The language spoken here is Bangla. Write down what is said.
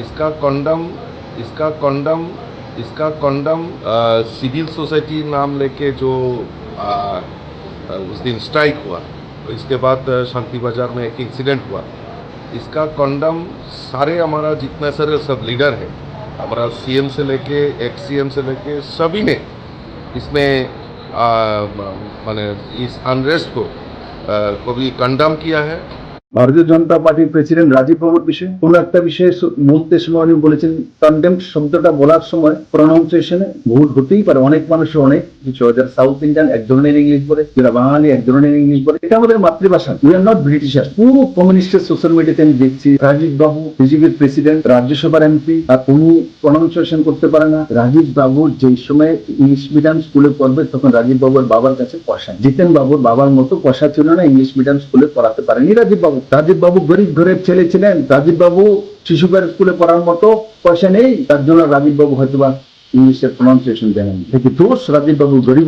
इसका कंडम इसका कंडम इसका कंडम सिविल सोसाइटी नाम लेके जो आ, उस दिन स्ट्राइक हुआ। इसके बाद शांति बाज़ार में एक इंसिडेंट हुआ। इसका कंडम सारे हमारा जितना सारे सब लीडर है। हमारा सीएम से लेके एक्स सीएम से लेके सभी ने इसमें मैंने इस अनरेस्ट को को भी कंडम किया है। ভারতীয় জনতা পার্টির প্রেসিডেন্ট রাজীব বাবুর বিষয়ে কোন একটা বিষয়ে স- মুহূর্তে সময় উনি বলেছেন কন্ডেম শব্দটা বলার সময় প্রনাউন্সিয়েশনে ভুল হতেই পারে। অনেক মানুষ অনেক কিছু যারা সাউথ ইন্ডিয়ান এক ধরনের ইংলিশ বলে, যারা বাঙালি এক ধরনের ইংলিশ বলে, এটা আমাদের মাতৃভাষা। উই আর নট ব্রিটিশার পুরো কমিউনিস্টের সোশ্যাল মিডিয়াতে আমি দেখছি, রাজীব বাবু, বিজেপির প্রেসিডেন্ট রাজ্যসভার এমপি আর উনি প্রনাউন্সিয়েশন করতে পারে না। রাজীব বাবুর যেই সময় ইংলিশ মিডিয়াম স্কুলে পড়বে, তখন রাজীব বাবুর বাবার কাছে পয়সা। জিতেন বাবুর বাবার মতো পয়সা ছিল না ইংলিশ মিডিয়াম স্কুলে পড়াতে পারেনি রাজীব বাবু। রাজীব বাবু গরিব ঘরের ছেলে ছিলেন রাজীব বাবু শিশুকার স্কুলে পড়ার মতো পয়সা নেই, তার জন্য রাজীব বাবু হয়তো বা ইংলিশের প্রনাউন্সিয়েশন জানেন দেখি রাজীব বাবু গরিব